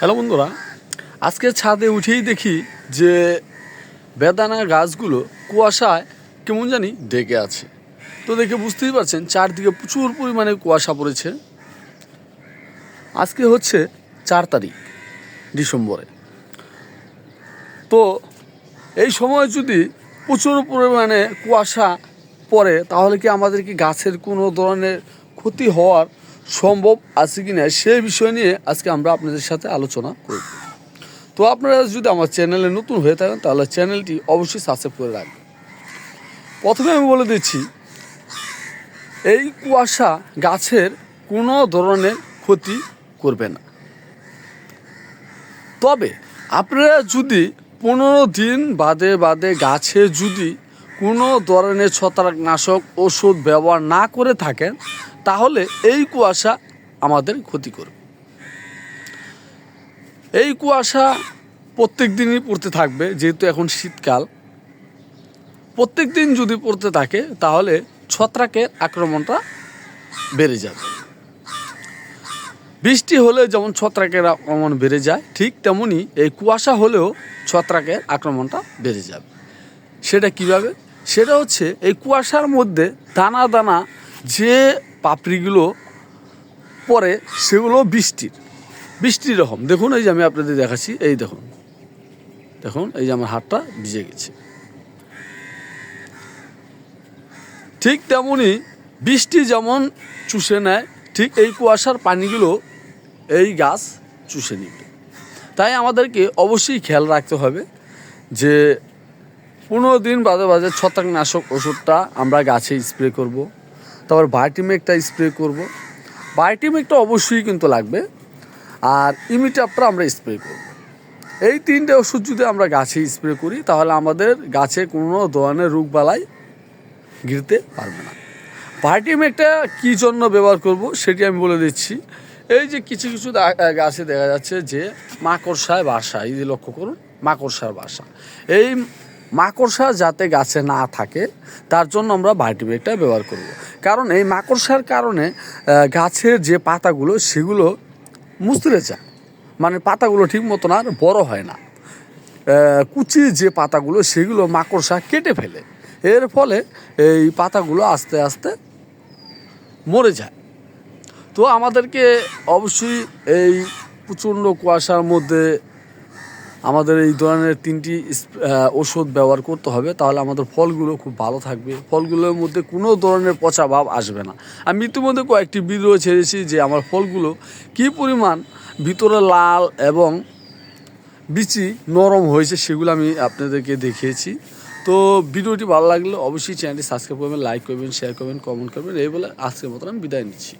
Hello বন্ধুরা, আজকে ছাদে উঠেই দেখি যে বেদানা গাছগুলো কুয়াশায় কেমন জানি ডেকে আছে। তো দেখে বুঝতেই পারছেন, চারদিকে প্রচুর পরিমাণে কুয়াশা পড়েছে। আজকে হচ্ছে চার তারিখ, ডিসেম্বরে। তো এই সময় যদি প্রচুর পরিমাণে কুয়াশা পড়ে, তাহলে কি আমাদের কি গাছের কোনো ধরনের ক্ষতি হওয়ার সম্ভব আছে কি না সেই বিষয় নিয়ে আজকে আমরা আপনাদের সাথে আলোচনা করব। তো আপনারা যদি আমার চ্যানেলে নতুন হয়ে থাকেন, তাহলে চ্যানেলটি অবশ্যই সাবস্ক্রাইব করে রাখবেন। প্রথমে আমি বলে দিচ্ছি, এই কুয়াশা গাছের কোনো ধরনের ক্ষতি করবে না। তবে আপনারা যদি পনেরো দিন বাদে বাদে গাছে যদি কোনো ধরনের ছত্রাকনাশক ওষুধ ব্যবহার না করে থাকেন তাহলে এই কুয়াশা আমাদের ক্ষতি করবে। এই কুয়াশা প্রত্যেক দিনই পড়তে থাকবে, যেহেতু এখন শীতকাল। প্রত্যেক দিন যদি পড়তে থাকে, তাহলে ছত্রাকের আক্রমণটা বেড়ে যাবে। বৃষ্টি হলে যেমন ছত্রাকের আক্রমণ বেড়ে যায়, ঠিক তেমনই এই কুয়াশা হলেও ছত্রাকের আক্রমণটা বেড়ে যাবে। সেটা কীভাবে? সেটা হচ্ছে এই কুয়াশার মধ্যে দানা দানা যে পাপড়িগুলো পরে সেগুলো বৃষ্টির বৃষ্টির রকম। দেখুন, এই যে আমি আপনাদের দেখাচ্ছি, এই দেখুন। দেখুন, এই যে আমার হাতটা ভিজে গেছে। ঠিক তেমনই বৃষ্টি যেমন চুষে নেয়, ঠিক এই কুয়াশার পানিগুলো এই গাছ চুষে নিবে। তাই আমাদেরকে অবশ্যই খেয়াল রাখতে হবে যে পনেরো দিন বাদে বাদে ছত্রাকনাশক ওষুধটা আমরা গাছে স্প্রে করব। তারপর ভাইটিমেকটা স্প্রে করব। ভাইটিমেকটা অবশ্যই কিন্তু লাগবে আর ইমিটাপটা আমরা স্প্রে করব। এই তিনটে ওষুধ যদি আমরা গাছে স্প্রে করি, তাহলে আমাদের গাছে কোনো ধরনের রোগবালাই গিরতে পারবে না ভাইটিমেকটা কী জন্য ব্যবহার করব সেটি আমি বলে দিচ্ছি এই যে কিছু কিছু গাছে দেখা যাচ্ছে যে মাকড়সায় বাসা, এই যে লক্ষ্য করুন, মাকড়সার বাসা এই মাকড়সা যাতে গাছে না থাকে, তার জন্য আমরা ভাইটিমেকটা ব্যবহার করব। কারণ এই মাকড়সার কারণে গাছের যে পাতাগুলো, সেগুলো মুচড়ে যায়। মানে পাতাগুলো ঠিক মতন আর বড় হয় না। কুচি যে পাতাগুলো, সেগুলো মাকড়সা কেটে ফেলে। এর ফলে এই পাতাগুলো আস্তে আস্তে মরে যায়। তো আমাদেরকে অবশ্যই এই প্রচণ্ড কুয়াশার মধ্যে আমাদের এই ধরনের তিনটি ওষুধ ব্যবহার করতে হবে, তাহলে আমাদের ফলগুলো খুব ভালো থাকবে। ফলগুলোর মধ্যে কোনো ধরনের পচা ভাব আসবে না। আমি ইতিমধ্যে কয়েকটি বিদ্রোহ ছেড়েছি যে আমার ফলগুলো কী পরিমাণ ভিতরে লাল এবং বিচি নরম হয়েছে সেগুলো আমি আপনাদেরকে দেখিয়েছি। তো ভিডিওটি ভালো লাগলে অবশ্যই চ্যানেলটি সাবস্ক্রাইব করবেন লাইক করবেন শেয়ার করবেন কমেন্ট করবেন, এই বলে আজকের মতন আমি বিদায় নিচ্ছি।